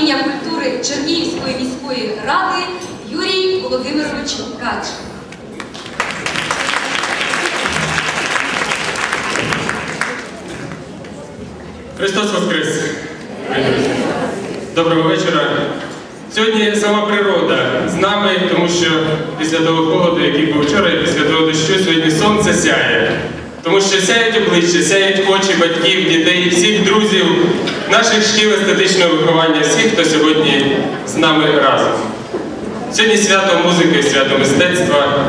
управління культури Чернігівської міської ради Юрій Володимирович Кач. Христос Воскрес! Доброго вечора. Сьогодні сама природа з нами, тому що після того холоду, який був вчора, і після того дощу, сьогодні сонце сяє. Тому що сяють обличчя, сяють очі батьків, дітей, всіх друзів, наших шкіл естетичного виховання, всіх, хто сьогодні з нами разом. Сьогодні свято музики, свято мистецтва.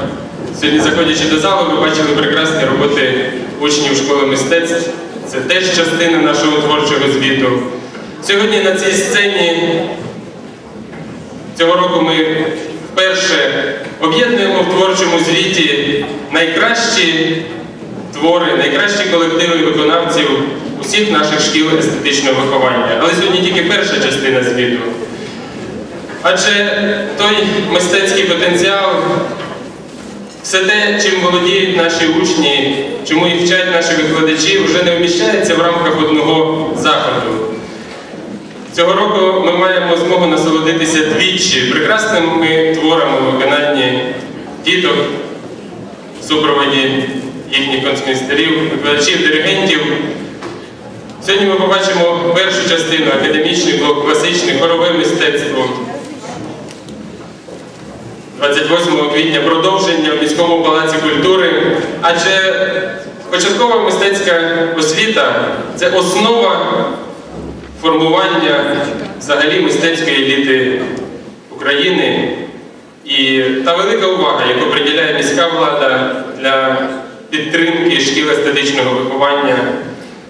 Сьогодні, заходячи до залу, ви бачили прекрасні роботи учнів школи мистецтв. Це теж частина нашого творчого звіту. Сьогодні на цій сцені цього року ми вперше об'єднуємо в творчому звіті найкращі твори, найкращі колективи виконавців усіх наших шкіл естетичного виховання. Але сьогодні тільки перша частина звіту. Адже той мистецький потенціал, все те, чим володіють наші учні, чому їх вчать наші викладачі, вже не вміщається в рамках одного заходу. Цього року ми маємо змогу насолодитися двічі прекрасними творами у виконанні діток, супроводі їхніх концмейстерів, викладачів, диригентів. Сьогодні ми побачимо першу частину академічний блок, класичний, хорове мистецтво. 28 квітня продовження в міському палаці культури, адже початкова мистецька освіта це основа формування взагалі мистецької еліти України і та велика увага, яку приділяє міська влада для підтримки шкіл естетичного виховання,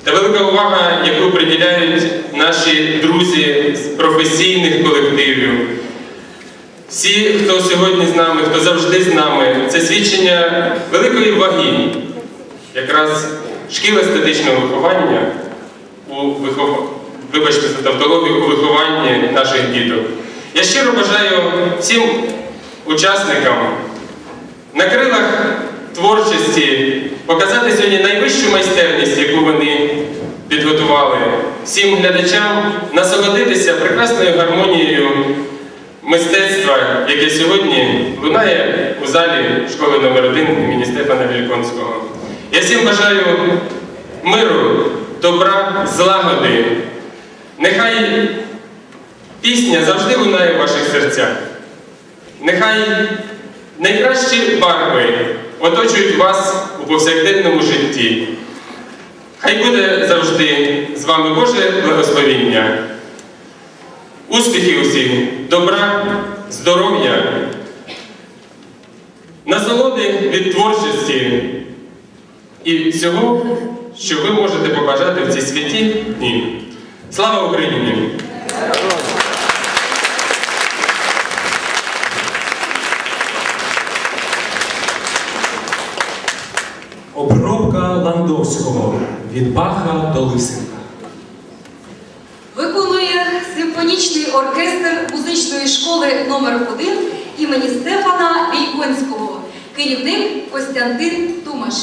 та велика увага, яку приділяють наші друзі з професійних колективів. Всі, хто сьогодні з нами, хто завжди з нами, це свідчення великої ваги якраз шкіл естетичного виховання у вихов... вибачте за тавтологію, у вихованні наших діток. Я щиро бажаю всім учасникам на крилах творчості показати сьогодні найвищу майстерність, яку вони підготували, всім глядачам насолодитися прекрасною гармонією мистецтва, яке сьогодні лунає у залі школи номер 1 імені Стефана Вільконського. Я всім бажаю миру, добра, злагоди. Нехай пісня завжди лунає в ваших серцях. Нехай найкращі барви оточують вас у повсякденному житті. Хай буде завжди з вами Боже благословіння. Успіхів усім, добра, здоров'я, насолоди від творчості і всього, що ви можете побажати в ці святі дні. Слава Україні! Обробка від Баха до Лисенка. Виконує симфонічний оркестр музичної школи номер 1 імені Стефана Вільконського, керівник Костянтин Тумаш.